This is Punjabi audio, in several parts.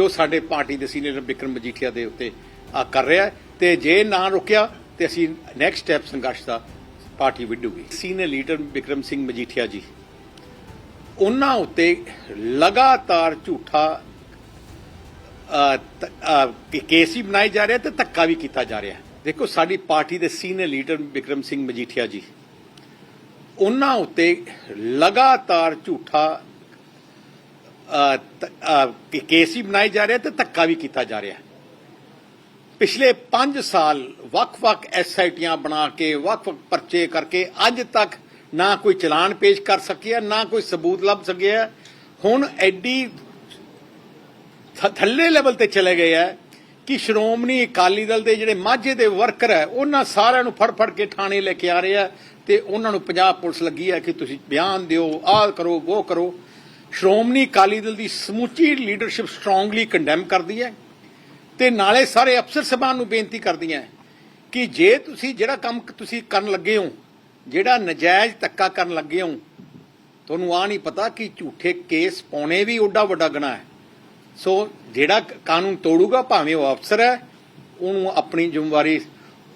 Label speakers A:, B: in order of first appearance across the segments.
A: ਜੋ ਸਾਡੇ ਪਾਰਟੀ ਦੇ ਸੀਨੀਅਰ ਬਿਕਰਮ ਮਜੀਠੀਆ ਦੇ ਉੱਤੇ ਆ ਕਰ ਰਿਹਾ ਹੈ, ਤੇ ਜੇ ਨਾ ਰੁਕਿਆ, ਤੇ ਅਸੀਂ ਨੈਕਸਟ ਸਟੈਪ ਸੰਘਰਸ਼ ਦਾ ਪਾਰਟੀ ਵਿੱਢੂਗੀ। ਸੀਨੀਅਰ ਲੀਡਰ ਬਿਕਰਮ ਸਿੰਘ ਮਜੀਠੀਆ ਜੀ, ਉਹਨਾਂ ਉੱਤੇ ਲਗਾਤਾਰ ਝੂਠਾ ਕੇਸ ਵੀ ਬਣਾਏ ਜਾ ਰਿਹਾ ਤੇ ਧੱਕਾ ਵੀ ਕੀਤਾ ਜਾ ਰਿਹਾ ਦੇਖੋ, ਸਾਡੀ ਪਾਰਟੀ ਦੇ ਸੀਨੀਅਰ ਲੀਡਰ ਬਿਕਰਮ ਸਿੰਘ ਮਜੀਠੀਆ ਜੀ, ਉਹਨਾਂ ਉੱਤੇ ਲਗਾਤਾਰ ਝੂਠਾ ਕੇਸ ਵੀ ਬਣਾਏ ਜਾ ਰਿਹਾ ਤੇ ਧੱਕਾ ਵੀ ਕੀਤਾ ਜਾ ਰਿਹਾ ਪਿਛਲੇ 5 ਸਾਲ ਵੱਖ-ਵੱਖ ਐਸਆਈਟੀਆਂ ਬਣਾ ਕੇ, ਵੱਖ-ਵੱਖ ਪਰਚੇ ਕਰਕੇ ਅੱਜ ਤੱਕ ਨਾ ਕੋਈ ਚਲਾਨ ਪੇਸ਼ ਕਰ ਸਕਿਆ, ਨਾ ਕੋਈ ਸਬੂਤ ਲੱਭ ਸਕਿਆ। ਹੁਣ ਐਡੀ ਥੱਲੇ ਲੈਵਲ ਤੇ ਚਲੇ ਗਏ ਹੈ ਕਿ ਸ਼੍ਰੋਮਣੀ ਅਕਾਲੀ ਦਲ ਦੇ ਜਿਹੜੇ ਮਾਝੇ ਦੇ ਵਰਕਰ ਹੈ ਉਹਨਾਂ ਸਾਰਿਆਂ ਨੂੰ ਫੜ ਫੜ ਕੇ ਥਾਣੇ ਲੈ ਕੇ ਆ ਰਹੇ ਆ ਤੇ ਉਹਨਾਂ ਨੂੰ ਪੰਜਾਬ ਪੁਲਿਸ ਲੱਗੀ ਹੈ ਕਿ ਤੁਸੀਂ ਬਿਆਨ ਦਿਓ, ਆਹ ਕਰੋ, ਉਹ ਕਰੋ। ਸ਼੍ਰੋਮਣੀ ਅਕਾਲੀ ਦਲ ਦੀ ਸਮੁੱਚੀ ਲੀਡਰਸ਼ਿਪ ਸਟਰੋਂਗਲੀ ਕੰਡੈਮ ਕਰਦੀ ਹੈ ਤੇ ਨਾਲੇ ਸਾਰੇ ਅਫਸਰ ਸਭਾ ਨੂੰ ਬੇਨਤੀ ਕਰਦੀਆਂ ਕਿ ਜੇ ਤੁਸੀਂ ਜਿਹੜਾ ਕੰਮ ਤੁਸੀਂ ਕਰਨ ਲੱਗੇ ਹੋ, ਜਿਹੜਾ ਨਜਾਇਜ਼ ਧੱਕਾ ਕਰਨ ਲੱਗੇ ਹੋ, ਤੁਹਾਨੂੰ ਆ ਨਹੀਂ ਪਤਾ ਕਿ ਝੂਠੇ ਕੇਸ ਪਾਉਣੇ ਵੀ ਓਡਾ ਵੱਡਾ ਗੁਨਾਹ ਹੈ। ਸੋ ਜਿਹੜਾ ਕਾਨੂੰਨ ਤੋੜੂਗਾ, ਭਾਵੇਂ ਉਹ ਅਫਸਰ ਹੈ, ਉਹਨੂੰ ਆਪਣੀ ਜ਼ਿੰਮੇਵਾਰੀ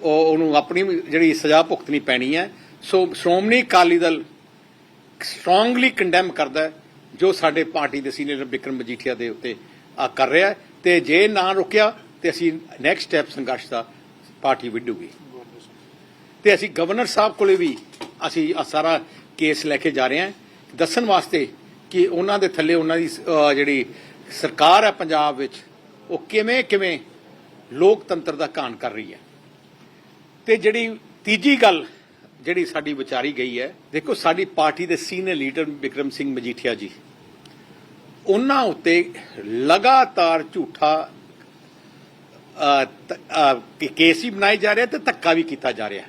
A: ਉਹਨੂੰ ਆਪਣੀ ਜਿਹੜੀ ਸਜ਼ਾ ਭੁਗਤਣੀ ਪੈਣੀ ਹੈ। So Shiromani Akali Dal strongly condemn ਕਰਦਾ ਹੈ। ਜੋ ਸਾਡੇ ਪਾਰਟੀ ਦੇ ਸੀਨੀਅਰ ਬਿਕਰਮ ਮਜੀਠੀਆ ਦੇ ਉੱਤੇ ਆ ਕਰ ਰਿਹਾ ਹੈ, ਤੇ ਜੇ ਨਾ ਰੁਕਿਆ, ਤੇ ਅਸੀਂ ਨੈਕਸਟ ਸਟੈਪ ਸੰਘਰਸ਼ ਦਾ ਪਾਰਟੀ ਵਿੱਢੂਗੀ। ਤੇ ਅਸੀਂ ਗਵਰਨਰ ਸਾਹਿਬ ਕੋਲੇ ਵੀ ਅਸੀਂ ਆ ਸਾਰਾ ਕੇਸ ਲੈ ਕੇ ਜਾ ਰਹੇ ਹਾਂ। ਦੱਸਣ ਵਾਸਤੇ ਕਿ ਉਹਨਾਂ ਦੇ ਥੱਲੇ ਉਹਨਾਂ ਦੀ ਜਿਹੜੀ ਸਰਕਾਰ ਹੈ ਪੰਜਾਬ ਵਿੱਚ, ਉਹ ਕਿਵੇਂ ਕਿਵੇਂ ਲੋਕਤੰਤਰ ਦਾ ਘਾਣ ਕਰ ਰਹੀ ਹੈ। ਤੇ ਜਿਹੜੀ ਤੀਜੀ ਗੱਲ ਜਿਹੜੀ ਸਾਡੀ ਵਿਚਾਰੀ ਗਈ ਹੈ, ਦੇਖੋ ਸਾਡੀ ਪਾਰਟੀ ਦੇ ਸੀਨੀਅਰ ਲੀਡਰ ਵਿਕਰਮ ਸਿੰਘ ਮਜੀਠੀਆ ਜੀ, ਉਹਨਾਂ ਉੱਤੇ ਲਗਾਤਾਰ ਝੂਠਾ ਕੇਸ ਹੀ ਬਣਾਏ ਜਾ ਰਿਹਾ ਤੇ ਧੱਕਾ ਵੀ ਕੀਤਾ ਜਾ ਰਿਹਾ।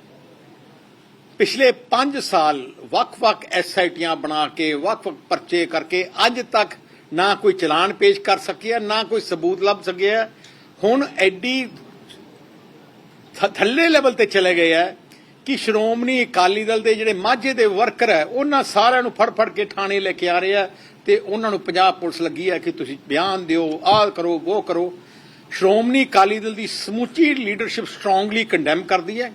A: ਪਿਛਲੇ 5 ਸਾਲ ਵੱਖ-ਵੱਖ ਐਸਆਈਟੀਆਂ ਬਣਾ ਕੇ, ਵੱਖ-ਵੱਖ ਪਰਚੇ ਕਰਕੇ ਅੱਜ ਤੱਕ ਨਾ ਕੋਈ ਚਲਾਨ ਪੇਸ਼ ਕਰ ਸਕਿਆ, ਨਾ ਕੋਈ ਸਬੂਤ ਲੱਭ ਸਕਿਆ। ਹੁਣ ਐਡੀ ਥੱਲੇ ਲੈਵਲ ਤੇ ਚਲੇ ਗਏ ਹੈ ਕਿ ਸ਼੍ਰੋਮਣੀ ਅਕਾਲੀ ਦਲ ਦੇ ਜਿਹੜੇ ਮਾਝੇ ਦੇ ਵਰਕਰ ਹੈ, ਉਹਨਾਂ ਸਾਰਿਆਂ ਨੂੰ ਫੜ ਫੜ ਕੇ ਥਾਣੇ ਲੈ ਕੇ ਆ ਰਹੇ ਆ ਤੇ ਉਹਨਾਂ ਨੂੰ ਪੰਜਾਬ ਪੁਲਿਸ ਲੱਗੀ ਹੈ ਕਿ ਤੁਸੀਂ ਬਿਆਨ ਦਿਓ, ਆਹ ਕਰੋ, ਉਹ ਕਰੋ। ਸ਼੍ਰੋਮਣੀ ਅਕਾਲੀ ਦਲ ਦੀ ਸਮੁੱਚੀ ਲੀਡਰਸ਼ਿਪ ਸਟਰੋਂਗਲੀ ਕੰਡੈਮ ਕਰਦੀ ਹੈ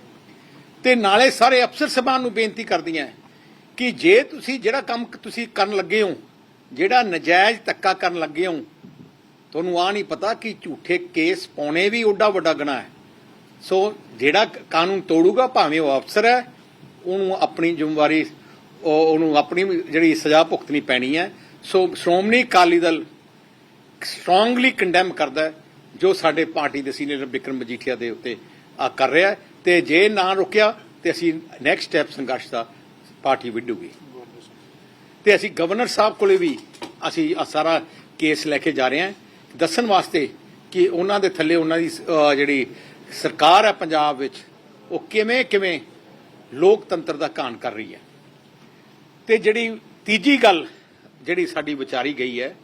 A: ਤੇ ਨਾਲੇ ਸਾਰੇ ਅਫਸਰ ਸਭਾ ਨੂੰ ਬੇਨਤੀ ਕਰਦੀਆਂ ਕਿ ਜੇ ਤੁਸੀਂ ਜਿਹੜਾ ਕੰਮ ਤੁਸੀਂ ਕਰਨ ਲੱਗੇ ਹੋ, ਜਿਹੜਾ ਨਜਾਇਜ਼ ਧੱਕਾ ਕਰਨ ਲੱਗੇ ਹੋ, ਤੁਹਾਨੂੰ ਆ ਨਹੀਂ ਪਤਾ ਕਿ ਝੂਠੇ ਕੇਸ ਪਾਉਣੇ ਵੀ ਓਡਾ ਵੱਡਾ ਗੁਨਾਹ ਹੈ। ਸੋ ਜਿਹੜਾ ਕਾਨੂੰਨ ਤੋੜੂਗਾ, ਭਾਵੇਂ ਉਹ ਅਫਸਰ ਹੈ, ਉਹਨੂੰ ਆਪਣੀ ਜ਼ਿੰਮੇਵਾਰੀ ਉਹਨੂੰ ਆਪਣੀ ਜਿਹੜੀ ਸਜ਼ਾ ਭੁਗਤਣੀ ਪੈਣੀ ਹੈ। So Shiromani Akali Dal strongly condemn ਕਰਦਾ ਹੈ, ਜੋ ਸਾਡੇ ਪਾਰਟੀ ਦੇ ਸੀਨੀਅਰ ਬਿਕਰਮ ਮਜੀਠੀਆ ਦੇ ਉੱਤੇ ਆ ਕਰ ਰਿਹਾ ਹੈ। ਤੇ ਜੇ ਨਾ ਰੁਕਿਆ, ਤੇ ਅਸੀਂ ਨੈਕਸਟ ਸਟੈਪ ਸੰਘਰਸ਼ ਦਾ ਪਾਰਟੀ ਵਿੱਢੂਗੀ। ਤੇ ਅਸੀਂ ਗਵਰਨਰ ਸਾਹਿਬ ਕੋਲੇ ਵੀ ਅਸੀਂ ਆ ਸਾਰਾ ਕੇਸ ਲੈ ਕੇ ਜਾ ਰਹੇ ਹਾਂ। ਦੱਸਣ ਵਾਸਤੇ ਕਿ ਉਹਨਾਂ ਦੇ ਥੱਲੇ ਉਹਨਾਂ ਦੀ ਜਿਹੜੀ ਸਰਕਾਰ ਹੈ ਪੰਜਾਬ ਵਿੱਚ, ਉਹ ਕਿਵੇਂ ਕਿਵੇਂ ਲੋਕਤੰਤਰ ਦਾ ਘਾਣ ਕਰ ਰਹੀ ਹੈ। ਤੇ ਜਿਹੜੀ ਤੀਜੀ ਗੱਲ ਜਿਹੜੀ ਸਾਡੀ ਵਿਚਾਰੀ ਗਈ ਹੈ